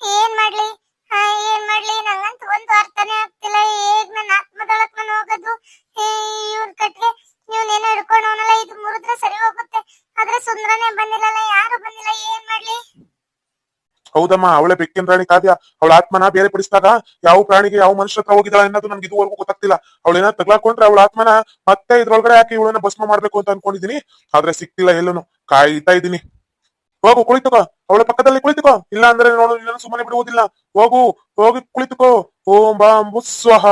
ಏನ್ ಮಾಡ್ಲಿ? ಏನ್ ಮಾಡ್ಲಿ? ನಂಗಂತೂ ಒಂದು ಅರ್ಥನೇ ಆಗ್ತಿಲ್ಲ. ಹೇಗ್ ನನ್ನ ಆತ್ಮದೊಳಗ್ ನಾನು ಹೋಗೋದು ಇವ್ನ ಕಟ್ಗೆ ಇವ್ನೇನೋ ಹಿಡ್ಕೊಂಡು ಅವನಲ್ಲ ಇದು ಮುರಿದ್ರೆ ಸರಿ ಹೋಗುತ್ತೆ. ಆದ್ರೆ ಸುಂದ್ರನೇ ಬಂದಿಲ್ಲಲ್ಲ, ಯಾರು ಬಂದಿಲ್ಲ? ಏನ್ ಮಾಡ್ಲಿ? ಹೌದಮ್ಮ, ಅವಳೆ ಬೆಕ್ಕಿನ ರಾಣಿ ಕಾದ್ಯ ಅವಳ ಆತ್ಮನ ಬೇರೆ ಪಡಿಸಿದಾಗ ಯಾವ ಪ್ರಾಣಿಗೆ ಯಾವ ಮನುಷ್ಯ ಹತ್ರ ಹೋಗಿದ್ದಾಳೆ ಅನ್ನೋದು ನನ್ಗೆ ಇದುವರೆಗೂ ಗೊತ್ತಾಗ್ತಿಲ್ಲ. ಅವಳೇನ ತಗ್ಲಾಕೊಂಡ್ರೆ ಅವಳ ಆತ್ಮನ ಮತ್ತೆ ಇದ್ರೊಳಗಡೆ ಹಾಕಿ ಇವಳನ್ನ ಭಸ್ಮ ಮಾಡ್ಬೇಕು ಅಂತ ಅನ್ಕೊಂಡಿದೀನಿ ಆದ್ರೆ ಸಿಕ್ತಿಲ್ಲ ಎಲ್ಲೂ ಕಾಯ್ತಾ ಇದೀನಿ ಹೋಗು, ಕುಳಿತುಕೋ. ಅವಳ ಪಕ್ಕದಲ್ಲಿ ಕುಳಿತುಕೋ. ಇಲ್ಲ ಅಂದ್ರೆ ನೋಡು ನಿನ್ನನ್ನು ಸುಮ್ಮನೆ ಬಿಡುವುದಿಲ್ಲ. ಹೋಗು, ಹೋಗಿ ಕುಳಿತುಕೋ. ಓಂ ಬಾಂಬು ಸ್ವಾಹ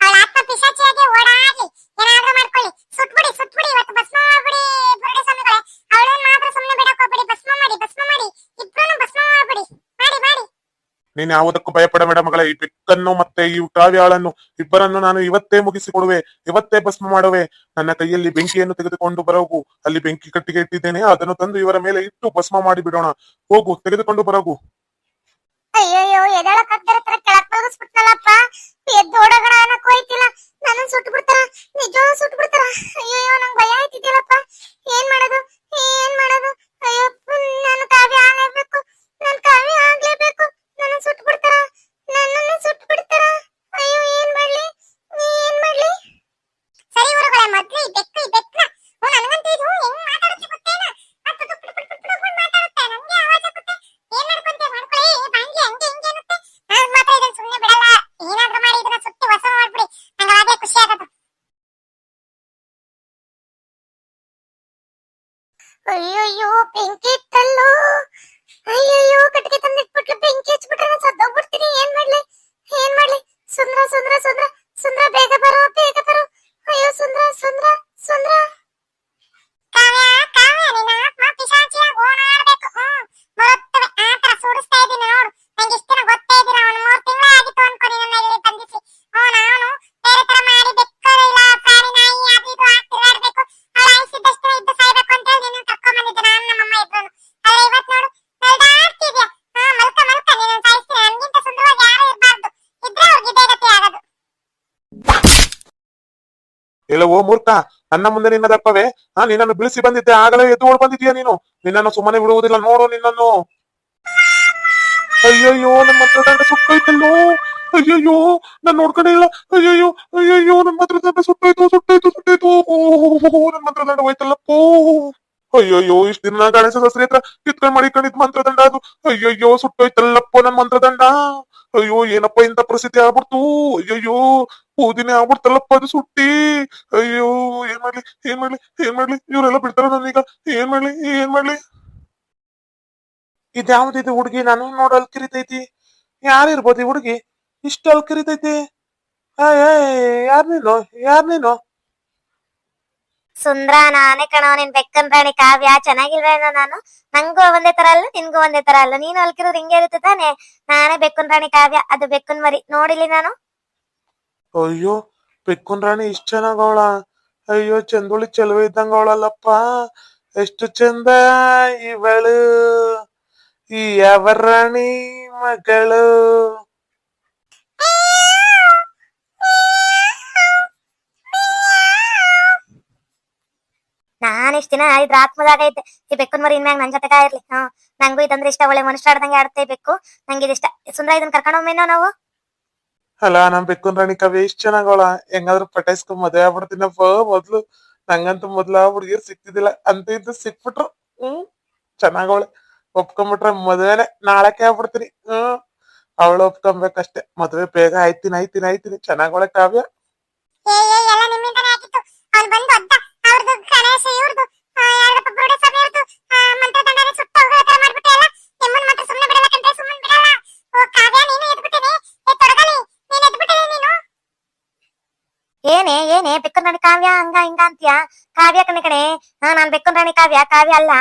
ಅವಳ ಆತ್ಮ ಪಿಶಾಚಿಯಾಗಿ ಓಡಾಡ್ಲಿ ಏನಾದ್ರೂ ಮಾಡ್ಕೊಳ್ಳಿ. ಸುಟ್ಬಿಡಿ. ನೀನ್ ಯಾವುದಕ್ಕೂ ಭಯಪಡಬೇಡ ಮಗಳ. ಈ ಬೆಕ್ಕನ್ನು ಮತ್ತೆ ಈ ಕಾವ್ಯಾಳನ್ನು ಇಬ್ಬರನ್ನು ನಾನು ಇವತ್ತೇ ಮುಗಿಸಿಕೊಡುವೆ. ಇವತ್ತೇ ಭಸ್ಮ ಮಾಡುವೆ. ನನ್ನ ಕೈಯಲ್ಲಿ ಬೆಂಕಿಯನ್ನು ತೆಗೆದುಕೊಂಡು ಬರೋಗು. ಅಲ್ಲಿ ಬೆಂಕಿ ಕಟ್ಟಿಗೆ ಇಟ್ಟಿದ್ದೇನೆ. ಅದನ್ನು ತಂದು ಇವರ ಮೇಲೆ ಇಟ್ಟು ಭಸ್ಮ ಮಾಡಿ ಬಿಡೋಣ. ಹೋಗು, ತೆಗೆದುಕೊಂಡು ಬರೋಗು. ಅಯ್ಯಯ್ಯೋ, ಎದಳ ಅಯ್ಯಯ್ಯೋ ಬೆಂಕಿ ಇತ್ತಲ್ಲೋ ಅಯ್ಯಯ್ಯೋ ಕಟ್ಟಿಗೆ ತಂದಿಟ್ಬಿಟ್ಲು ಬೆಂಕಿ ಹಚ್ಬಿಟ್ರೆ ನಾನು ಸತ್ತೋಗ್ಬಿಡ್ತೀನಿ ಏನ್ ಮಾಡ್ಲಿ ಏನ್ ಮಾಡ್ಲಿ ಸುಂದ್ರ ಸುಂದ್ರ ಸುಂದ್ರ ಸುಂದ್ರ ಬೇಗ ಬರೋ ಬೇಗ ಬರೋ ಅಯ್ಯೋ ಸುಂದ್ರ ಸುಂದ್ರ ಸುಂದ್ರ ಕಾವ್ಯ ಕಾವ್ಯ ನಿನ್ನ ಹೇಳು, ಓ ಮೂರ್ಖ, ನನ್ನ ಮುಂದೆ ನಿನ್ನ ದಪ್ಪವೇ? ಹಾ, ನಿನ್ನನ್ನು ಬಿಳಿಸಿ ಬಂದಿದ್ದೆ, ಆಗಲೇ ಎದ್ದು ಓಡ್ ಬಂದಿದ್ಯಾ ನೀನು? ನಿನ್ನನ್ನು ಸುಮ್ಮನೆ ಬಿಡುವುದಿಲ್ಲ, ನೋಡು ನಿನ್ನನ್ನು. ಅಯ್ಯಯ್ಯೋ ನಮ್ಮ ಹತ್ರ ದಂಡ ಸುಟ್ಟೋಯ್ತಲ್ಲೋ ಅಯ್ಯಯ್ಯೋ, ನಾನು ನೋಡ್ಕೊಂಡೇ ಇಲ್ಲ. ಅಯ್ಯಯ್ಯೋ ಅಯ್ಯಯ್ಯೋ, ನನ್ನ ಹತ್ರ ದಂಡ ಸುಟ್ಟೋಯ್ತು ಸುಟ್ಟೋಯ್ತು ಸುಟ್ಟೋಯ್ತು ಓಹೋ ನನ್ನ ಹತ್ರ ದಂಡ ಹೋಯ್ತಲ್ಲಪ್ಪೋ? ಅಯ್ಯಯ್ಯೋ, ಇಷ್ಟ ದಿನ ಗಣೇಶ ಸಸ್ರಿ ಹತ್ರ ಕಿತ್ಕೊಂಡ್ ಮಾಡಿಕೊಂಡಿದ್ ಮಂತ್ರದಂಡ ಅದು. ಅಯ್ಯಯ್ಯೋ ಸುಟ್ಟೋಯ್ತಲ್ಲಪ್ಪೋ ನನ್ ಮಂತ್ರದಂಡ? ಅಯ್ಯೋ ಏನಪ್ಪ ಇಂತ ಪರಿಸ್ಥಿತಿ ಆಗ್ಬಿಡ್ತು ಅಯ್ಯಯ್ಯೋ ಊದಿನೇ ಆಗ್ಬಿಡ್ತಲ್ಲಪ್ಪ ಅದು ಸುಟ್ಟಿ ಅಯ್ಯೋ ಏನ್ ಮಾಡ್ಲಿ ಏನ್ ಮಾಡ್ಲಿ ಏನ್ ಮಾಡ್ಲಿ ಇವರೆಲ್ಲ ಬಿಡ್ತಾರ ನಾನೀಗ ಏನ್ ಮಾಡ್ಲಿ ಏನ್ ಮಾಡ್ಲಿ ಇದ್ಯಾವ್ದಿದು ಹುಡುಗಿ ನಾನು ನೋಡ ಅಲ್ಲಿ ಕರಿತೈತಿ ಯಾರಿರ್ಬೋದು ಈ ಹುಡುಗಿ ಇಷ್ಟ ಅಲ್ಲಿ ಕರಿತೈತಿ ಯಾರ್ ನೀನು ಯಾರ್ ನೀನು ಸುಂದ್ರ ನಾನೇ ಕಣೋ, ನಿನ್ ಬೆಕ್ಕನ್ ರಾಣಿ ಕಾವ್ಯ, ಚೆನ್ನಾಗಿಲ್ವೇನೋ ನಾನು? ನಂಗೂ ಒಂದೇ ತರ ಅಲ್ಲ, ನಿನ್ಗೂ ಒಂದೇ ತರ ಅಲ್ಲ. ನೀನು ಅಲ್ಕಿರೋದು ಹಿಂಗೆ ಇರುತ್ತೆ ತಾನೆ? ನಾನೇ ಬೆಕ್ಕನ್ ರಾಣಿ ಕಾವ್ಯ, ಅದು ಬೆಕ್ಕನ್ ಮರಿ. ನೋಡಿಲಿ ನಾನು? ಅಯ್ಯೋ, ಬೆಕ್ಕನ್ ರಾಣಿ ಇಷ್ಟ ಚೆನ್ನಾಗವಳ ಅಯ್ಯೋ, ಚಂದುಳಿ ಚೆಲುವೆ ಇದ್ದಂಗ ಅವಳಲ್ಲಪ್ಪ. ಎಷ್ಟು ಚಂದ ಇವಳು. ಈ ಯಾವ ರಾಣಿ ಮಗಳು? ಇಷ್ಟ ದಿನ ಇದ್ರ ಆತ್ಮದಾಗ ಐತೆ. ಈ ಬೆಕ್ಕನ್ ಮರಿ ಇನ್ಮ್ಯಾಗ ನನ್ ಜೊತೆಗ ಇರ್ಲಿ. ಹ್ಮ್. ನಂಗೂ ಇದಂದ್ರೆ ಇಷ್ಟ ಒಳ್ಳೆ ಮನುಷ್ಯ ಆಡ್ದಂಗೆ ಆಡ್ತೇ ಬೇಕು ನಂಗೆ ಇದಿಷ್ಟ. ಸುಂದ್ರ ಇದನ್ ಕರ್ಕೊಂಡು ಹೋಗ್ಮೇನೋ ನಾವು? ಅಲ್ಲ ನಮ್ ಬೆಕ್ಕನ್ ರಾಣಿ ಕವಿ ಇಷ್ಟ ಚೆನ್ನಾಗೋಳ ಹೆಂಗಾದ್ರೂ ಪಟಾಯಿಸ್ಕೊಂಡ್ ಮದ್ವೆ ಆಗ್ಬಿಡ್ತೀನಪ್ಪ ಮೊದ್ಲು. ನಂಗಂತೂ ಮೊದ್ಲ ಹುಡುಗಿರ್ ಸಿಕ್ತಿದಿಲ್ಲ ಅಂತ ಇದ್ದು ಸಿಕ್ಬಿಟ್ರು. ಹ್ಮ್. ಚೆನ್ನಾಗವಳೆ ಒಪ್ಕೊಂಡ್ಬಿಟ್ರೆ ಮದ್ವೆನೆ ನಾಳಕ್ಕೆ ಆಗ್ಬಿಡ್ತೀನಿ. ಹ್ಮ್. ಅವಳು ಒಪ್ಕೊಬೇಕಷ್ಟೇ. ಮದ್ವೆ ಬೇಗ ಆಯ್ತೀನಿ ಆಯ್ತೀನಿ ಆಯ್ತೀನಿ. ಚೆನ್ನಾಗೋಳೆ ಕಾವ್ಯ. ಏ ಏ ಎಲ್ಲ ನಿಮ್ಮಿಂದನೇ ಆಗಿತ್ತು. ಅವ್ನು ಬಂದು ಅದ್ದ. ಅವ್ರದ್ದು ಗಣೇಶ ಇವ್ರದ್ದು ಏನೇ ಏನೇ ರಾಣಿ ಕಾವ್ಯ ಹಂಗ, ಹಿಂಗ ಅಂತೀಯ? ಕಾವ್ಯ ಕಣೆ ಕಣೆ, ಹಾ, ನಾನ್ ರಾಣಿ ಕಾವ್ಯ ಕಾವ್ಯ ಅಲ್ಲ.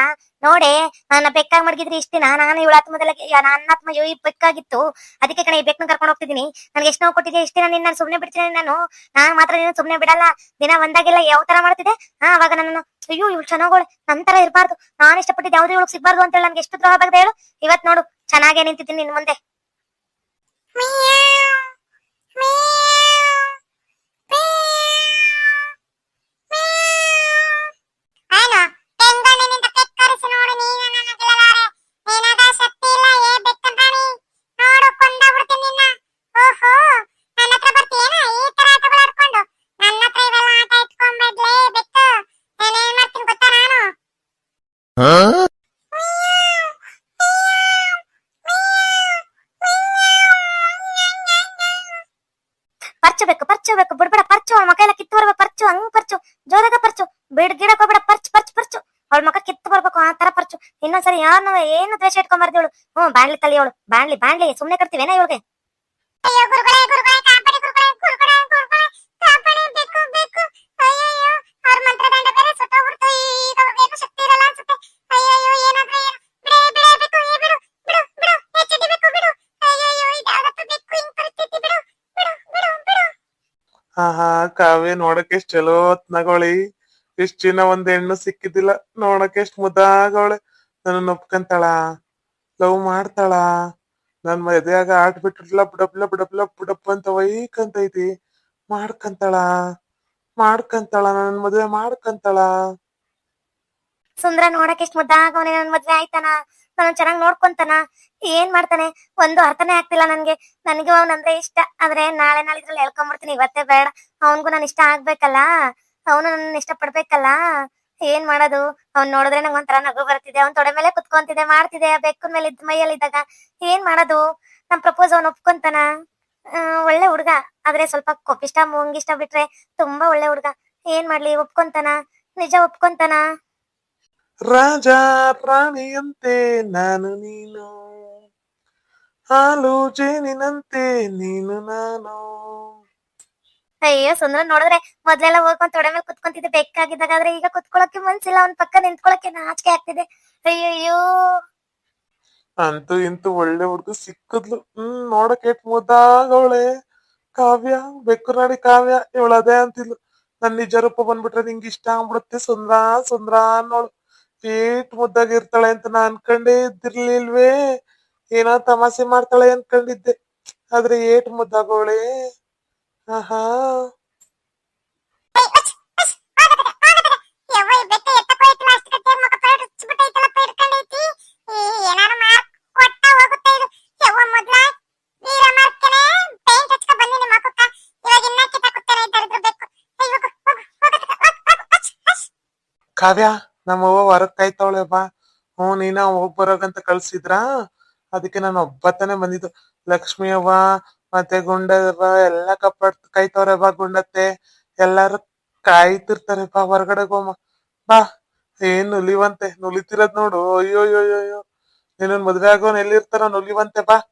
ನೋಡೆ ನನ್ನ ಬೆಕ್ಕಾಗಿ ಮಡಗಿದ್ರೆ ಇಷ್ಟ ದಿನ, ನಾನು ಇವಳ ಆತ್ಮದಲ್ಲ ನನ್ನ ಆತ್ಮ ಈ ಬೆಕ್ಕಾಗಿತ್ತು. ಅದಕ್ಕೆ ಕಣೆ ಈ ಬೆಕ್ಕನ್ ಕರ್ಕೊಂಡು ಹೋಗ್ತಿದ್ದೀನಿ. ನನ್ಗೆ ಎಷ್ಟು ನೋವು ಕೊಟ್ಟಿದ್ದೆ ಇಷ್ಟ ದಿನ ನಿನ್ನ ಸುಮ್ನೆ ಬಿಡ್ತೀನಿ ನಾನು ನಾನು? ಮಾತ್ರ ನೀನು ಸುಮ್ನೆ ಬಿಡಲ್ಲ. ದಿನ ಒಂದಾಗೆಲ್ಲ ಯಾವ ತರ ಮಾಡ್ತಿದ್ದೆ? ಹಾ, ಅವಾಗ ನಾನು ಅಯ್ಯೋ, ಇವ್ಳು ಚೆನ್ನಾಗೋಳೆ ನನ್ ತರ ಇರಬಾರ್ದು. ನಾನು ಇಷ್ಟಪಟ್ಟಿದ್ದು ಯಾವ್ದು ಇವಳು ಸಿಗ್ಬಾರ್ದು ಅಂತ ಹೇಳಿ ನನ್ಗೆ ಎಷ್ಟು ದ್ರೋಹ bagದೆ ಹೇಳು ಇವತ್ ನೋಡು, ಚೆನ್ನಾಗೇ ನಿಂತಿದ್ದೀನಿ ನಿನ್ ಮುಂದೆ. ಪರ್ಚು ಬೇಕು ಪರ್ಚು ಬೇಕು ಬಿಡ್ಬೇಡ ಪರ್ಚು. ಅವಳ ಮಕ ಎಲ್ಲ ಕಿತ್ತು ಬರ್ಬೇಕು, ಪರ್ಚು. ಹಂಗ್ ಪರ್ಚು. ಜೋರಾಗ ಪರ್ಚು. ಬಿಡ್, ಗಿಡಕ್ ಹೋಗ್ಬೇಡ, ಪರ್ಚು ಪರ್ಚು ಪರ್ಚು. ಅವಳ ಮಕ್ಕ ಕಿತ್ತು ಬರ್ಬೇಕು, ಆ ತರ ಪರ್ಚು. ಇನ್ನೊಂದ್ಸರಿ ಯಾರನ್ನ ಏನು ದ್ವೇಷ ಇಟ್ಕೊಂಬಾರ್ದು ಇವಳು. ಹ್ಮ್, ಬಾಣ್ಲಿ ತಲಿ ಅವಳು. ಬಾಣ್ಲಿ ಬಾಣ್ಲಿ. ಸುಮ್ನೆ ಕರ್ತೀವೇನ ಇವಳಿಗೆ? ಕಾವ್ಯ ನೋಡಕ್ ಎಷ್ಟ್ ಚಲೋ ನಗೋಳಿ. ಚಿನ್ನ ಒಂದ್ ಹೆಣ್ಣು ಸಿಕ್ಕಿದಿಲ್ಲ, ನೋಡಕ್ ಎಷ್ಟ್ ಮುದ್ದಾಗವಳೆ ನನ್ನ ಒಪ್ಕಂತಾಳ, ಲವ್ ಮಾಡ್ತಾಳ. ನನ್ ಮದ್ಯಾಗ ಆಟ ಬಿಟ್ಟಿರ್ಲ ಬುಡಪ್ಲ ಬುಡಪ್ಲ ಬುಡಪ್ ಅಂತ ವೈಕಂತೈತಿ. ಮಾಡ್ಕಂತಾಳ ಮಾಡ್ಕಂತಾಳ ನನ್ನ ಮದ್ವೆ ಮಾಡ್ಕಂತಾಳ. ಸುಂದ್ರ ನೋಡಕ್ ಎಷ್ಟ್ ಮುದ್ದಾಗವನೆ ನನ್ ಮದ್ವೆ ಆಯ್ತಾನ? ನಾನು ಚೆನ್ನಾಗಿ ನೋಡ್ಕೊಂತಾನ, ಏನ್ ಮಾಡ್ತಾನೆ? ಒಂದು ಅರ್ಥನೇ ಆಗ್ತಿಲ್ಲ ನನ್ಗೆ. ನನಗೂ ಅವನಂದ್ರೆ ಇಷ್ಟ. ಆದ್ರೆ ನಾಳೆ ನಾಳಿದ್ರಲ್ಲಿ ಹೇಳ್ಕೊಂಡ್ಬಿಡ್ತೀನಿ ಇವತ್ತೇ ಬೇಡ. ಅವನ್ಗೂ ನಾನು ಇಷ್ಟ ಆಗ್ಬೇಕಲ್ಲ? ಅವನು ನನ್ನ ಇಷ್ಟ ಪಡ್ಬೇಕಲ್ಲ ಏನ್ ಮಾಡೋದು? ಅವ್ನ್ ನೋಡಿದ್ರೆ ನಂಗೆ ಒಂಥರ ನಗು ಬರ್ತಿದೆ. ಅವ್ನ್ ತೊಡೆ ಮೇಲೆ ಕುತ್ಕೊಂತಿದೆ, ಮಾಡ್ತಿದೆ ಬೆಕ್ಕ ಮೇಲೆ ಇದ್ ಮೈಯಲ್ಲಿ ಇದ್ದಾಗ ಏನ್ ಮಾಡೋದು? ನಮ್ ಪ್ರಪೋಸ್ ಅವ್ನ್ ಒಪ್ಕೊಂತಾನ? ಒಳ್ಳೆ ಹುಡ್ಗ. ಆದ್ರೆ ಸ್ವಲ್ಪ ಕೊಪ್ಪಿಷ್ಟ ಮುಂಗಿಷ್ಟ ಬಿಟ್ರೆ ತುಂಬಾ ಒಳ್ಳೆ ಹುಡ್ಗ. ಏನ್ ಮಾಡ್ಲಿ? ಒಪ್ಕೊಂತಾನ? ನಿಜ ಒಪ್ಕೊಂತಾನ? ರಾಜ ಪ್ರಾಣಿಯಂತೆ ನಾನು ನೀನು. ಹಾಲು ಜೇನಿನಂತೆ ನೀನು ನಾನು. ಅಯ್ಯೋ ಸುಂದ್ರ ನೋಡಿದ್ರೆ ಮೊದ್ಲೆಲ್ಲ ಹೋಗ್ಕೊಂಡ್ ತೊಡೆ ಮೇಲೆ ಕುತ್ಕೊಂತಿದ್ದೆ. ಬೆಕ್ಕಾಗಿದ್ದಾಗ ಆದ್ರೆ ಈಗ ಕುತ್ಕೊಳಕ್ಕೆ ಮನ್ಸಿಲ್ಲ. ಅವನ್ ಪಕ್ಕ ನಿಂತ್ಕೊಳಕ್ಕೆ ನಾಚಿಕೆ ಆಗ್ತಿದೆ. ಅಯ್ಯಯ್ಯೋ. ಅಂತೂ ಇಂತೂ ಒಳ್ಳೆ ಹುಡುಗ ಸಿಕ್ಕದ್ಲು. ಹ್ಮ್ ನೋಡಕ್ ಎಟ್ ಮುದ್ದಾಗವಳೆ ಕಾವ್ಯ ಬೆಕ್ಕು ನಾಡಿ ಕಾವ್ಯ ಇವಳು ಅದೇ ಅಂತಿದ್ಲು. ನನ್ ನಿಜ ರೂಪ ಬಂದ್ಬಿಟ್ರೆ ನಿಂಗೆ ಇಷ್ಟ ಆಗ್ಬಿಡುತ್ತೆ. ಸುಂದ್ರ ಸುಂದ್ರ ಅನ್ನೋಳು. ಏಟ್ ಮುದ್ದಾಗಿರ್ತಾಳೆ ಅಂತ ನಾ ಅನ್ಕೊಂಡೇ ಇದ್ದಿರ್ಲಿಲ್ವೇ ಏನೋ ತಮಾಷೆ ಮಾಡ್ತಾಳೆ ಅನ್ಕೊಂಡಿದ್ದೆ ಆದ್ರೆ ಏಟ್ ಮುದ್ದಾಗೋಳೆ? ಆಹಾ. ಕಾವ್ಯ ನಮ್ಮವ್ವ ಹೊರಗ್ ಕಾಯ್ತಾವಳೆ ಬಾ. ಹ್ಞೂ, ನೀನ ಹೋಗ್ ಬರೋಗಂತ ಕಳ್ಸಿದ್ರಾ? ಅದಕ್ಕೆ ನಾನು ಒಬ್ಬತ್ತನೇ ಬಂದಿದ್ದು. ಲಕ್ಷ್ಮಿ ಅವ್ವ, ಮತ್ತೆ ಗುಂಡವ್ವ, ಎಲ್ಲ ಕಪ್ಪಾಡ್ ಕಾಯ್ತಾವ್ರೆ ಬಾ, ಗುಂಡತ್ತೆ. ಎಲ್ಲಾರು ಕಾಯ್ತಿರ್ತಾರೆ, ಬಾ ಹೊರಗಡೆ ಹೋಮ. ಬಾ, ಏನ್ ನುಲಿವಂತೆ, ನುಲಿತಿರೋದ್ ನೋಡು. ಅಯ್ಯೋ ಅಯ್ಯೋ ಅಯ್ಯೋ ನಿನ್ನನ್ ಮದ್ವೆ ಆಗೋನ್ ಎಲ್ಲಿರ್ತಾರ ನುಲಿವಂತೆ, ಬಾ.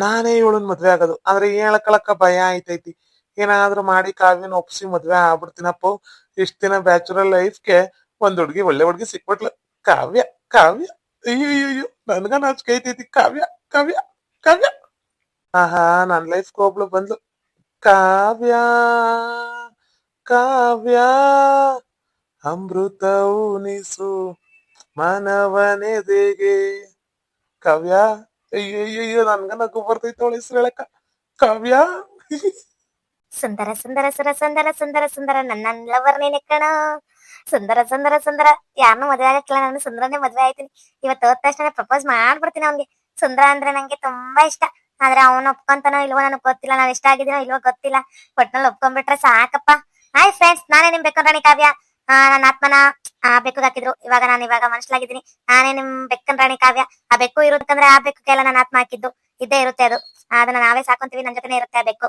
ನಾನೇ ಇವಳನ್ ಮದ್ವೆ ಆಗೋದು. ಆದ್ರೆ ಹೇಳ್ಕೊಳಕ ಭಯ ಆಯ್ತೈತಿ. ಏನಾದ್ರೂ ಮಾಡಿ ಕಾವ್ಯನ ಒಪ್ಸಿ ಮದ್ವೆ ಆಗ್ಬಿಡ್ತೀನಪ್ಪ. ಇಷ್ಟ ಬ್ಯಾಚುರಲ್ ಲೈಫ್ಗೆ ಒಂದ್ ಹುಡ್ಗಿ ಒಳ್ಳೆ ಹುಡ್ಗಿ ಸಿಕ್ಬಿಟ್ಲು ಕಾವ್ಯ ಕಾವ್ಯ ಅಯ್ಯೋ ಅಯ್ಯೋ ಅಯ್ಯೋ ನನ್ಗ ನಾಚಿಕೆ ಐತೈತಿ ಕಾವ್ಯ ಕಾವ್ಯ ಕಾವ್ಯ ಆಹಾ ನನ್ ಲೈಫ್ ಒಬ್ಳು ಬಂದ್ಲು ಕಾವ್ಯ ಕಾವ್ಯ ಅಮೃತ ಉಣಿಸು ಮನವನೆದೆಗೆ ಕಾವ್ಯ ಅಯ್ಯೋ ಅಯ್ಯೋ ಅಯ್ಯೋ ನನ್ಗ ನಗು ಬರ್ತೈತೆ ಅವಳ ಹೆಸರು ಹೇಳಕ ಕಾವ್ಯ ಸುಂದರ ಸುಂದರ ಸುರ ಸುಂದರ ಸುಂದರ ಸುಂದರ ನನ್ನ ಲವರ್ ನೀನೆ ಕಣ ಸುಂದರ ಸುಂದರ ಸುಂದರ. ಯಾರನ್ನೂ ಮದ್ವೆ ಆಗಕ್ಕಿಲ್ಲ, ನಾನು ಸುಂದರನೇ ಮದುವೆ ಆಯ್ತೀನಿ. ಇವತ್ತು ಹೋದ ತಕ್ಷಣ ಪ್ರಪೋಸ್ ಮಾಡ್ಬಿಡ್ತೀನಿ ಅವ್ನಿಗೆ. ಸುಂದರ ಅಂದ್ರೆ ನಂಗೆ ತುಂಬಾ ಇಷ್ಟ. ಆದ್ರೆ ಅವನು ಒಪ್ಕೊಂತಾನೋ ಇಲ್ವೋ ನನಗೆ ಗೊತ್ತಿಲ್ಲ, ನಾವ್ ಇಷ್ಟ ಆಗಿದೀನೋ ಇಲ್ವೋ ಗೊತ್ತಿಲ್ಲ. ಒಟ್ನಲ್ಲಿ ಒಪ್ಕೊಂಡ್ಬಿಟ್ರೆ ಸಾಕಪ್ಪ. ಹಾಯ್ ಫ್ರೆಂಡ್ಸ್ ನಾನೇ ನಿಮ್ ಬೆಕ್ಕನ್ ರಾಣಿ ಕಾವ್ಯ. ನನ್ನ ಆತ್ಮನ ಆ ಬೆಕ್ಕಗ್ ಹಾಕಿದ್ರು. ಇವಾಗ ನಾನು ಇವಾಗ ಮನುಷ್ಯಲಾಗಿದ್ದೀನಿ ನಾನೇ ನಿಮ್ ಬೆಕ್ಕನ್ ರಾಣಿ ಕಾವ್ಯ. ಆ ಬೆಕ್ಕು ಇರುತ್ತಂದ್ರೆ ಆ ಬೆಕ್ಕು ಬೆಕ್ಕಕ್ಕೆಲ್ಲ ನನ್ನ ಆತ್ಮ ಹಾಕಿದ್ದು. ಇದ್ದೇ ಇರುತ್ತೆ ಅದು. ಅದನ್ನ ನಾವೇ ಸಾಕೊಂತೀವಿ ನನ್ನ ಜೊತೆನೇ ಇರುತ್ತೆ ಆ ಬೆಕ್ಕು.